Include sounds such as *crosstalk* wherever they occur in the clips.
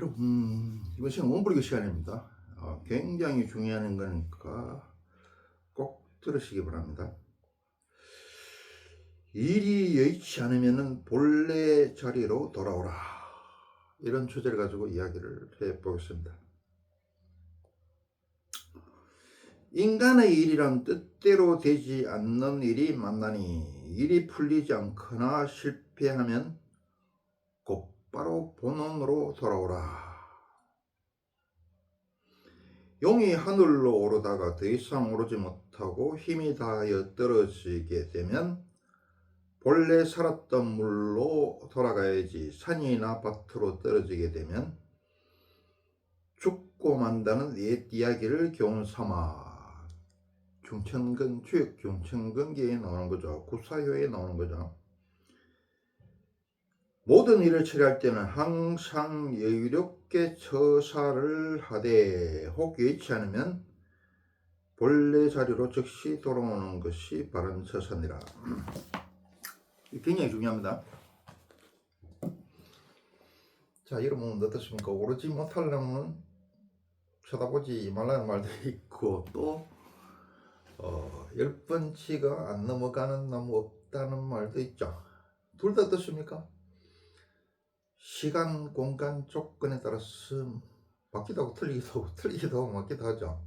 여러분 음, 이번 시간 원불교 시간입니다. 어, 굉장히 중요한 거니까 꼭 들으시기 바랍니다. 일이 여의치 않으면 본래 자리로 돌아오라 이런 주제를 가지고 이야기를 해보겠습니다. 인간의 일이란 뜻대로 되지 않는 일이 만나니 일이 풀리지 않거나 실패하면 곧 바로 본원으로 돌아오라. 용이 하늘로 오르다가 더 이상 오르지 못하고 힘이 다하여 떨어지게 되면 본래 살았던 물로 돌아가야지 산이나 밭으로 떨어지게 되면 죽고 만다는 옛 이야기를 교훈 삼아 중천근 주역 중천근기에 나오는 거죠. 구사효에 나오는 거죠. 모든 일을 처리할 때는 항상 여유롭게 처사를 하되 혹 여의치 않으면 본래 자리로 즉시 돌아오는 것이 바른 처사니라. 굉장히 중요합니다. 자, 여러분 어떻습니까? 오르지 못하려면 쳐다보지 말라는 말도 *laughs* 있고 또 어, 열 번치가 안 넘어가는 나무 없다는 말도 있죠. 둘 다 어떻습니까? 시간, 공간, 조건에 따라서 맞기도 하고 틀리기도 하고 틀리기도 하고 맞기도 하죠.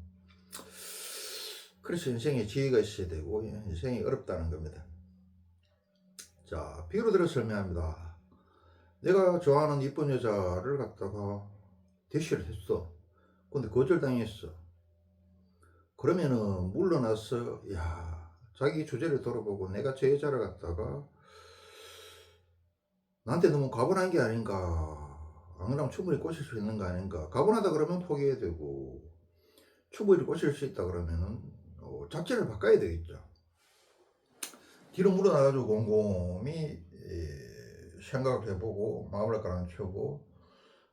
그래서 인생에 지혜가 있어야 되고 인생이 어렵다는 겁니다. 자, 비유로 들어 설명합니다. 내가 좋아하는 이쁜 여자를 갖다가 대시를 했어. 근데 거절당했어. 그러면은 물러나서 야 자기 주제를 돌아보고 내가 저 여자를 갖다가 나한테 너무 가분한 게 아닌가. 안 그러면 충분히 꼬실 수 있는 거 아닌가. 가분하다 그러면 포기해야 되고 충분히 꼬실 수 있다 그러면은 어, 작전을 바꿔야 되겠죠. 뒤로 물러나가지고 곰곰이 에, 생각을 해보고 마음을 가라앉히고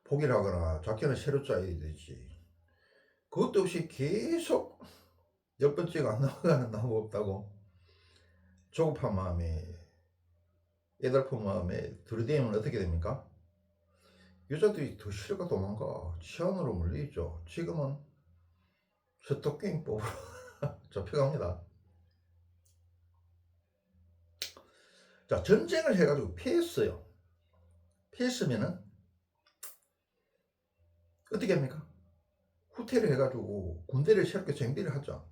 포기를 하거나 작전을 새로 짜야 되지. 그것도 없이 계속 열 번째가 안 넘어가는 *laughs* 나무 없다고 조급한 마음에 애달픈 마음에 들이대면 어떻게 됩니까? 여자들이 더 싫어가 도망가 치안으로 물리죠. 지금은 스토킹법으로 잡혀갑니다. *laughs* 자 전쟁을 해가지고 피했어요. 피했으면은 어떻게 합니까? 후퇴를 해가지고 군대를 새롭게 정비를 하죠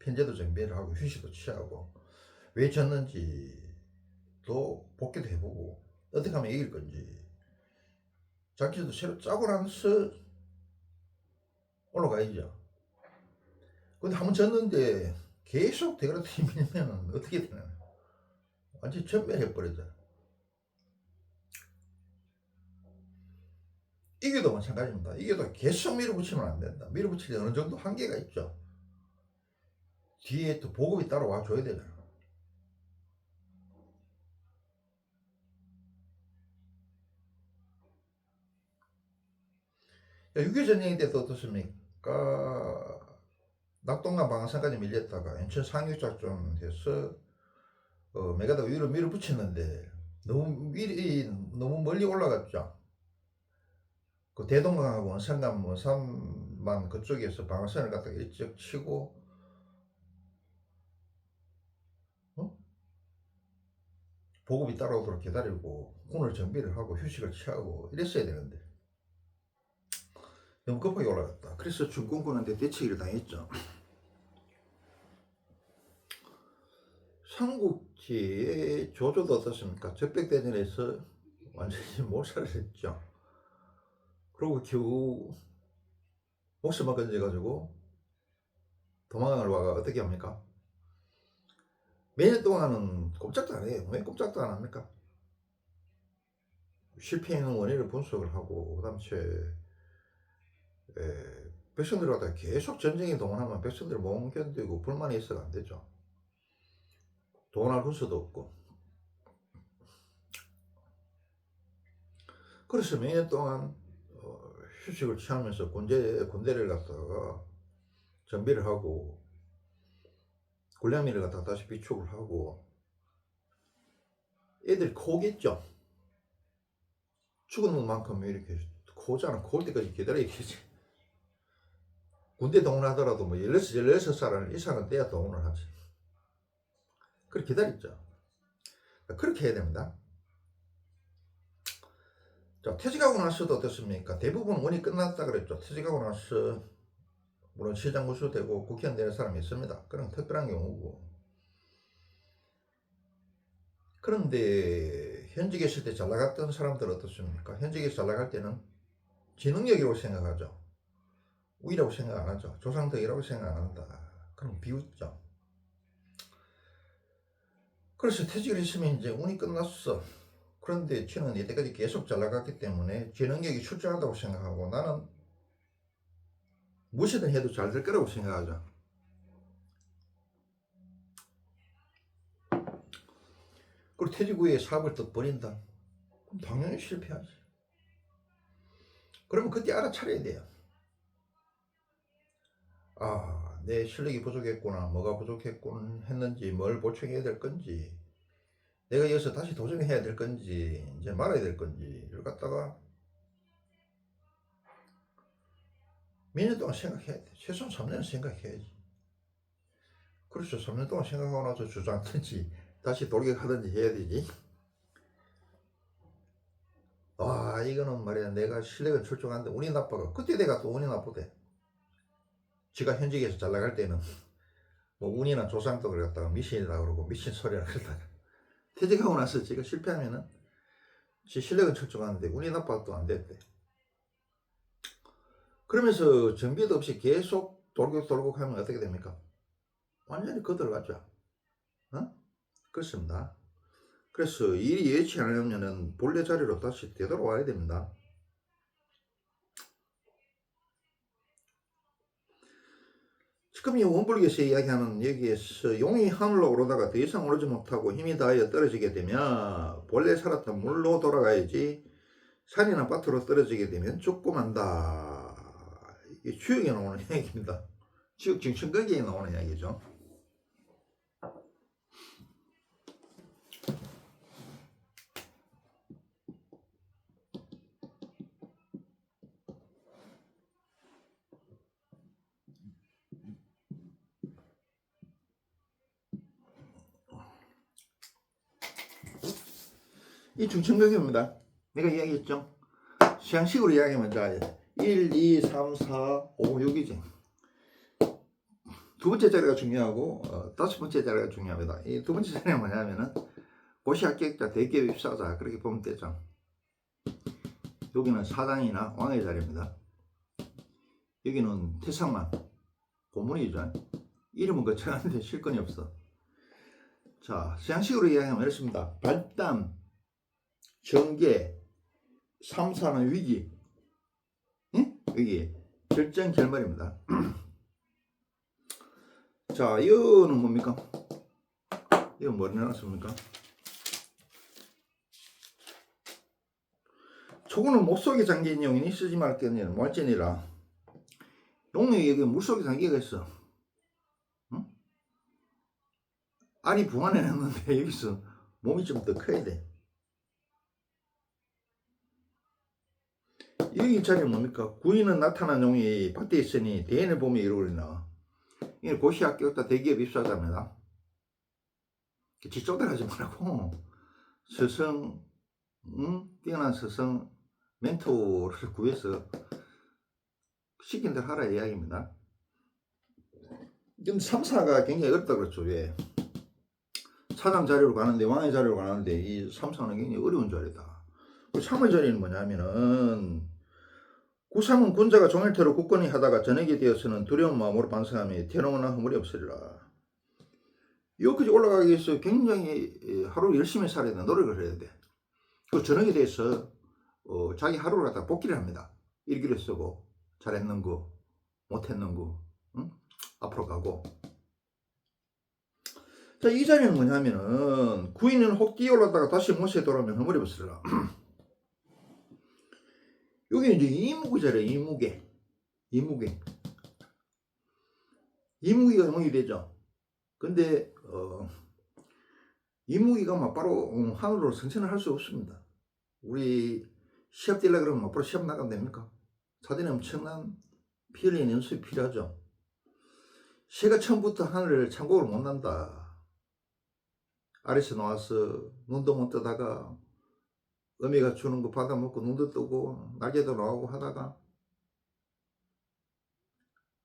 편제도 정비를 하고 휴식도 취하고. 왜 졌는지 또 복귀도 해보고 어떻게 하면 이길 건지 자기도 새로 짜고 나서 올라가야죠. 근데 한 번 졌는데 계속 대가리 밀면 어떻게 되나? 완전 전멸해버리죠. 이게도 마찬가지입니다. 이게도 계속 밀어붙이면 안 된다. 밀어붙이려 어느 정도 한계가 있죠. 뒤에 또 보급이 따라와 줘야 되잖아. 육교 전쟁 때도 어떻습니까? 낙동강 방산까지 밀렸다가 인천 상륙작전해서 어, 메가다 위로 밀어붙였는데 너무 위이 너무 멀리 올라갔죠. 그 대동강하고 원산강 원산만 그쪽에서 방산을 갖다가 일찍 치고 어? 보급이 따라오도록 기다리고 군을 정비를 하고 휴식을 취하고 이랬어야 되는데 너무 급하게 올라갔다. 그래서 중공군한테 대치기를 당했죠. 삼국지의 조조도 어떻습니까? 적백대전에서 완전히 *laughs* 몰살을 했죠. 그리고 겨우 목숨을 건져가지고 도망을 와가 어떻게 합니까? 몇년 동안은 꼼짝도 안 해요. 왜 꼼짝도 안 합니까? 실패하는 원인을 분석을 하고, 그 다음에 에, 백성들 갖다 계속 전쟁에 동원하면 백성들 못 견디고 불만이 있어가 안 되죠. 동원할 군수도 없고. 그래서 몇 년 동안 어, 휴식을 취하면서 군대, 군대를 갖다가 정비를 하고 군량미를 갖다가 다시 비축을 하고 애들 코겠죠. 죽은 만큼 이렇게 코잖아. 코올 때까지 기다려야겠지. 군대 동원하더라도 뭐 16, 16살 이상은 돼야 동원을 하지. 그렇게 기다렸죠. 그렇게 해야 됩니다. 자, 퇴직하고 나서도 어떻습니까? 대부분 운이 끝났다 그랬죠. 퇴직하고 나서 물론 시장 구수 되고 국회의원 되는 사람이 있습니다. 그런 특별한 경우고. 그런데 현직에 있을 때 잘 나갔던 사람들 어떻습니까? 현직에 잘 나갈 때는 지능력이라고 생각하죠. 우위라고 생각 안 하죠. 조상덕이라고 생각 안 한다. 그럼 비웃죠. 그래서 퇴직을 했으면 이제 운이 끝났어. 그런데 쟤는 이때까지 계속 잘 나갔기 때문에 지능력이 출중하다고 생각하고 나는 무엇이든 해도 잘 될 거라고 생각하죠. 그리고 퇴직 후에 사업을 또 버린다. 그럼 당연히 실패하지. 그러면 그때 알아차려야 돼요. 아, 내 실력이 부족했구나, 뭐가 부족했군 했는지, 뭘 보충해야 될 건지, 내가 여기서 다시 도전해야 될 건지, 이제 말아야 될 건지, 이걸 갖다가 몇 년 동안 생각해야 돼. 최소한 3년 생각해야지. 그렇죠. 3년 동안 생각하고 나서 주저앉든지, 다시 돌격하든지 해야 되지. 와, 이거는 말이야. 내가 실력은 출중한데 운이 나빠가. 그때 내가 또 운이 나쁘대. 지가 현직에서 잘 나갈 때는 뭐 운이나 조상덕을 갖다가 미신이라 그러고 미신 소리라 그러다가 퇴직하고 나서 지가 실패하면은 지 실력은 출중하는데 운이 나빠도 또안 됐대. 그러면서 정비도 없이 계속 돌격 돌격 하면 어떻게 됩니까? 완전히 거들어가죠. 어? 그렇습니다. 그래서 일이 예치 않으면은 본래 자리로 다시 되돌아와야 됩니다. 지금 이 원불교에서 이야기하는 여기에서 용이 하늘로 오르다가 더 이상 오르지 못하고 힘이 다하여 떨어지게 되면 본래 살았던 물로 돌아가야지 산이나 밭으로 떨어지게 되면 죽고 만다. 이게 추억에 나오는 *laughs* 이야기입니다. 추억 정신거기에 나오는 이야기죠. 이 중천격입니다. 내가 이야기했죠. 시향식으로 이야기하면 자 1, 2, 3, 4, 5, 6이지. 두 번째 자리가 중요하고 어, 다섯 번째 자리가 중요합니다. 이 두 번째 자리가 뭐냐면은 고시 합격자 대기업 입사자 그렇게 보면 되죠. 여기는 사장이나 왕의 자리입니다. 여기는 태상만 고문이죠. 이름은 거쳐가는데 실권이 없어. 자, 시향식으로 이야기하면 이렇습니다. 발담, 정계, 삼사는 위기, 응? 위기, 결정 결말입니다. *clears throat* 자, 이거는 뭡니까? 이거 뭐 내놨습니까? 초구는 목속에 잠긴 용이니 쓰지 말 것이니 말전이라 용이 여기 물속에 잠기가 있어. 응? 알이 부안해놨는데 *laughs* 여기서 몸이 좀 더 커야 돼. 여기 자리 뭡니까? 구인은 나타난 용이 밭에 있으니 대인을 보면 이루리나. 이게 고시 합격자 대기업 입사자입니다. 그치 쪼달하지 말고 스승, 응? 뛰어난 스승 멘토를 구해서 시킨 대로 하라 이야기입니다. 지금 3, 4가 굉장히 어렵다 그랬죠. 왜? 사장 자리로 가는데 왕의 자리로 가는데 이 3, 4는 굉장히 어려운 자리다. 3의 자리는 뭐냐면은 구삼은 군자가 종일태로 굳건히 하다가 저녁이 되어서는 두려운 마음으로 반성하며 태어나거나 허물이 없으리라. 여기까지 올라가기 위해서 굉장히 하루 열심히 살아야 돼. 노력을 해야 돼. 그 저녁에 대해서 어, 자기 하루를 갖다 복기를 합니다. 일기를 쓰고 잘했는 거, 못했는 거, 응? 앞으로 가고. 자, 이 자리는 뭐냐면은 구인은 혹 뛰어올랐다가 다시 못에 돌아오면 허물이 없으리라. *clears throat* 여기 이제 이무기잖아요, 이무게. 이무게. 이무기가 영이 되죠. 근데, 어, 이무기가 막 바로 음, 하늘로 승천을 할 수 없습니다. 우리 시합 뛰려 그러면 앞으로 시합 나가면 됩니까? 사전에 엄청난 피 흘리는 연습이 필요하죠. 새가 처음부터 하늘을 창고를 못 난다. 아래서 나와서 눈도 못 뜨다가 어미가 주는 거 받아먹고 눈도 뜨고 날개도 나오고 하다가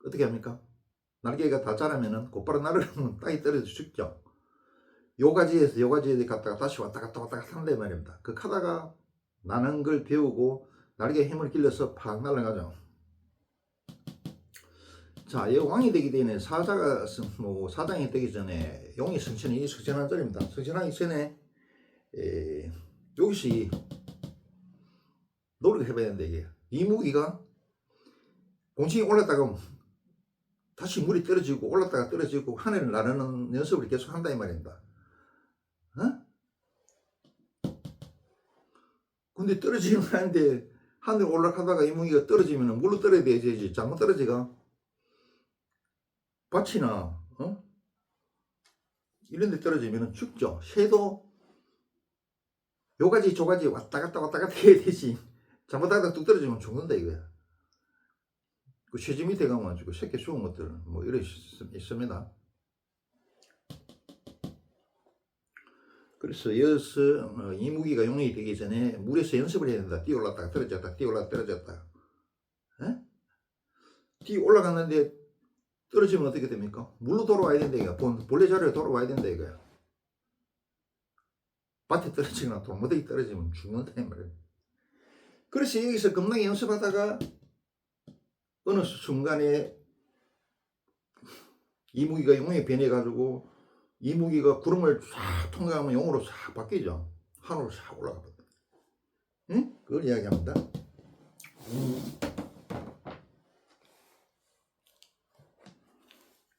어떻게 합니까? 날개가 다 자라면은 곧바로 날아가면 *laughs* 땅에 떨어져 죽죠. 요가지에서 요가지에 갔다가 다시 왔다 갔다 왔다 갔다 한단 말입니다. 그 하다가 나는 걸 배우고 날개에 힘을 길러서 팍 날아가죠. 자, 이 왕이 되기 전에 사자가 뭐 사장이 되기 전에 용이 성천이 성천한 절입니다. 성천하기 전에 에, 여기서 이 노력을 해봐야 되는데 이게 이 무기가 공중에 올랐다가 다시 물이 떨어지고 올랐다가 떨어지고 하늘을 나르는 연습을 계속 한다 이 말입니다. 어? 근데 떨어지면 하는데 하늘 올라가다가 이 무기가 떨어지면 물로 떨어야 되지 잘못 떨어지가 밭이나 어? 이런 데 떨어지면 죽죠. 새도 요가지 저가지 왔다 갔다 왔다 갔다 해야 되지. 잘못하다 뚝 떨어지면 죽는다 이거야. 그 쇠지 밑에 가가지고 새끼 죽은 것들은 뭐 이런 있습니다. 그래서 여기서 어, 이무기가 용이 되기 전에 물에서 연습을 해야 된다. 뛰어 올랐다가 떨어졌다. 뛰어 올랐다 떨어졌다. 에? 뛰어 올라갔는데 떨어지면 어떻게 됩니까? 물로 돌아와야 된다 이거야. 본- 본래 자리에 돌아와야 된다 이거야. 밭에 떨어지거나 돌무더기 떨어지면 죽는다 이 말이야. 그래서 여기서 겁나게 연습하다가 어느 순간에 이무기가 용에 변해가지고 이무기가 구름을 쫙 통과하면 용으로 싹 바뀌죠. 하늘로 싹 올라가 버려. 응? 그걸 이야기합니다.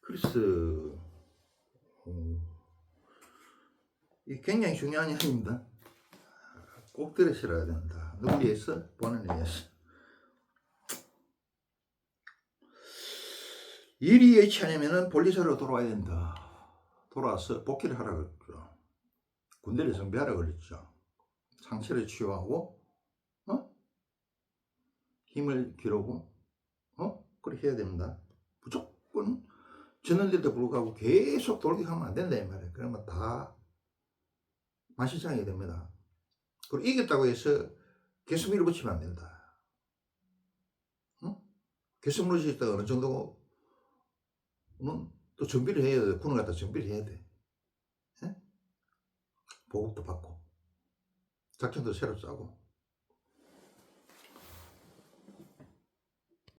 그래서 어, 이 굉장히 중요한 이야기입니다. 꼭 들으셔야 된다. 위해서? 본을 위해서. 일이 여의치 않으면 본리사로 돌아와야 된다. 돌아와서 복귀를 하라 그랬죠. 군대를 정비하라 그랬죠. 상처를 치유하고, 어? 힘을 기르고, 어? 그렇게 해야 됩니다. 무조건 졌는데도 불구하고 계속 돌격하면 안 된다, 이 말이에요. 그러면 다 만시장이 됩니다. 그리고 이겼다고 해서 계속 밀어붙이면 안 된다. 응? 계속 밀어붙이다가 어느 정도 는또 정비를 해야 돼. 군을 갖다 정비를 해야 돼. 예? 보급도 받고, 작전도 새로 짜고.